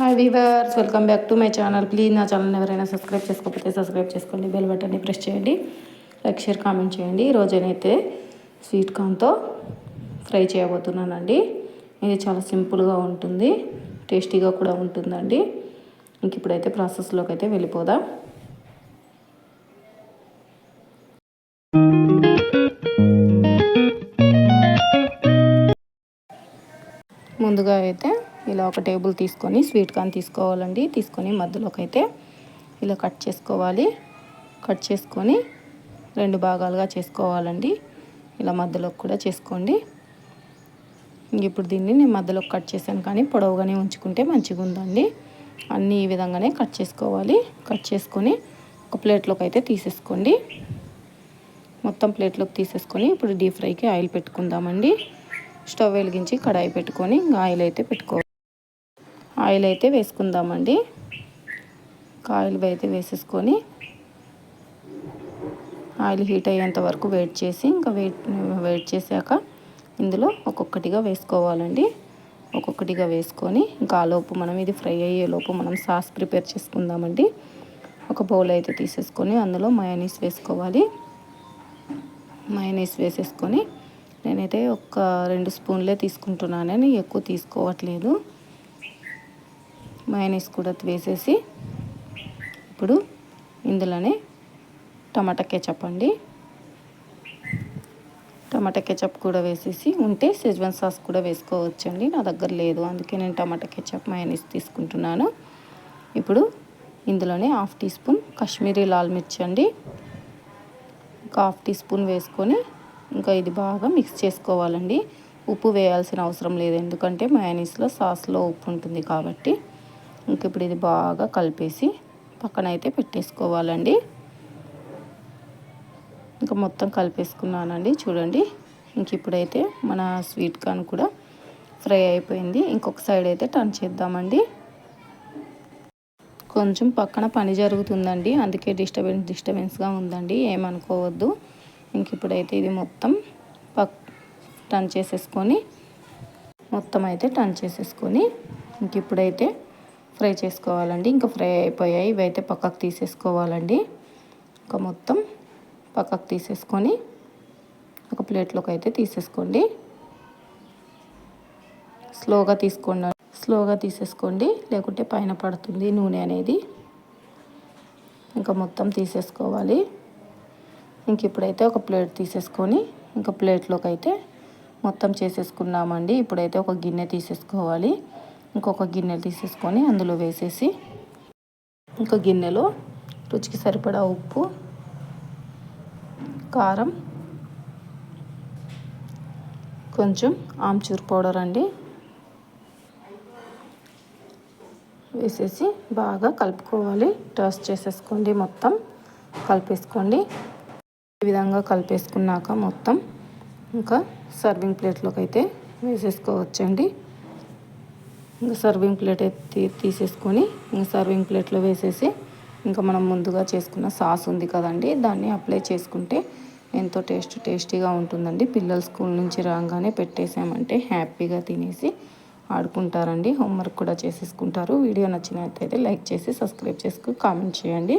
Hi viewers welcome back to my channel please నా channel ఎవరైనా subscribe చేసుకోకపోతే subscribe చేసుకోండి. బెల్ బటన్ని ప్రెస్ చేయండి. లైక్ షేర్ కామెంట్ చేయండి. ఈరోజు స్వీట్ కార్న్తో ఫ్రై చేయబోతున్నానండి. ఇది చాలా సింపుల్గా ఉంటుంది టేస్టీగా కూడా ఉంటుందండి. ఇంక ఇప్పుడైతే ప్రాసెస్లోకి అయితే వెళ్ళిపోదాం. ముందుగా అయితే ఇలా ఒక టేబుల్ తీసుకొని స్వీట్ కార్న్ తీసుకోవాలండి. తీసుకొని మధ్యలోకి అయితే ఇలా కట్ చేసుకోవాలి. కట్ చేసుకొని రెండు భాగాలుగా చేసుకోవాలండి. ఇలా మధ్యలోకి కూడా చేసుకోండి. ఇప్పుడు దీన్ని నేను మధ్యలో కట్ చేశాను కానీ పొడవుగానే ఉంచుకుంటే మంచిగా ఉందండి. అన్నీ ఈ విధంగానే కట్ చేసుకోవాలి. కట్ చేసుకొని ఒక ప్లేట్లోకి అయితే తీసేసుకోండి. మొత్తం ప్లేట్లోకి తీసేసుకొని ఇప్పుడు డీప్ ఫ్రైకి ఆయిల్ పెట్టుకుందామండి. స్టవ్ వెలిగించి కడాయి పెట్టుకొని ఆయిల్ అయితే పెట్టుకోవాలి ఆయిల్ అయితే వేసుకుందామండి. ఆయిల్ అయితే వేసేసుకొని ఆయిల్ హీట్ అయ్యేంత వరకు వెయిట్ చేసి ఇంకా వెయిట్ వెయిట్ చేశాక ఇందులో ఒక్కొక్కటిగా వేసుకోవాలండి. ఒక్కొక్కటిగా వేసుకొని ఇంకా లోపు మనం ఇది ఫ్రై అయ్యే లోపు మనం సాస్ ప్రిపేర్ చేసుకుందామండి. ఒక బౌల్ అయితే తీసేసుకొని అందులో మయోనీస్ వేసుకోవాలి. మయోనీస్ వేసేసుకొని నేనైతే ఒక రెండు స్పూన్లే తీసుకుంటున్నానని ఎక్కువ తీసుకోవట్లేదు. మైనీస్ కూడా వేసేసి ఇప్పుడు ఇందులోనే టమాటా కెచప్ అండి. టమాటా కెచప్ కూడా వేసేసి ఉంటే సెజ్వన్ సాస్ కూడా వేసుకోవచ్చండి. నా దగ్గర లేదు అందుకే నేను టమాటా కెచప్ మయోనీస్ తీసుకుంటున్నాను. ఇప్పుడు ఇందులోనే హాఫ్ టీ స్పూన్ కాశ్మీరీ లాల్ మిర్చి అండి. ఒక హాఫ్ టీ స్పూన్ వేసుకొని ఇంకా ఇది బాగా మిక్స్ చేసుకోవాలండి. ఉప్పు వేయాల్సిన అవసరం లేదు ఎందుకంటే మయోనీస్లో సాస్లో ఉప్పు ఉంటుంది కాబట్టి. ఇంక ఇప్పుడు ఇది బాగా కలిపేసి పక్కన అయితే పెట్టేసుకోవాలండి. ఇంకా మొత్తం కలిపేసుకున్నానండి చూడండి. ఇంక ఇప్పుడైతే మన స్వీట్ కార్న్ కూడా ఫ్రై అయిపోయింది. ఇంకొక సైడ్ అయితే టర్న్ చేద్దామండి. కొంచెం పక్కన పని జరుగుతుందండి అందుకే డిస్టర్బెన్స్ డిస్టర్బెన్స్గా ఉందండి ఏమనుకోవద్దు. ఇంక ఇప్పుడైతే ఇది మొత్తం పక్ టర్న్ చేసేసుకొని మొత్తం అయితే టర్న్ చేసేసుకొని ఇంక ఇప్పుడైతే ఫ్రై చేసుకోవాలండి. ఇంకా ఫ్రై అయిపోయాయి. ఇవైతే పక్కకు తీసేసుకోవాలండి. ఇంకా మొత్తం పక్కకు తీసేసుకొని ఒక ప్లేట్లోకి అయితే తీసేసుకోండి. స్లోగా తీసుకోండి. స్లోగా తీసేసుకోండి. లేకుంటే పైన పడుతుంది నూనె అనేది. ఇంకా మొత్తం తీసేసుకోవాలి. ఇంక ఇప్పుడైతే ఒక ప్లేట్ తీసేసుకొని ఇంకా ప్లేట్లోకి అయితే మొత్తం చేసేసుకున్నామండి. ఇప్పుడైతే ఒక గిన్నె తీసేసుకోవాలి. ఇంకొక గిన్నె తీసేసుకొని అందులో వేసేసి ఇంకో గిన్నెలో రుచికి సరిపడా ఉప్పు కారం కొంచెం ఆమ్చూర్ పౌడర్ అండి. వేసేసి బాగా కలుపుకోవాలి. టాస్ట్ చేసేసుకోండి మొత్తం. కలిపేసుకోండి. ఈ విధంగా కలిపేసుకున్నాక మొత్తం ఇంకా సర్వింగ్ ప్లేట్లోకి అయితే వేసేసుకోవచ్చండి. ఇంకా సర్వింగ్ ప్లేట్ అయితే తీసేసుకొని ఇంకా సర్వింగ్ ప్లేట్లో వేసేసి ఇంకా మనం ముందుగా చేసుకున్న సాస్ ఉంది కదండి దాన్ని అప్లై చేసుకుంటే ఎంతో టేస్ట్ టేస్టీగా ఉంటుందండి. పిల్లలు స్కూల్ నుంచి రాగానే పెట్టేసామంటే హ్యాపీగా తినేసి ఆడుకుంటారండి. హోంవర్క్ కూడా చేసేసుకుంటారు. వీడియో నచ్చినట్లయితే లైక్ చేసి సబ్స్క్రైబ్ చేసుకుని కామెంట్ చేయండి.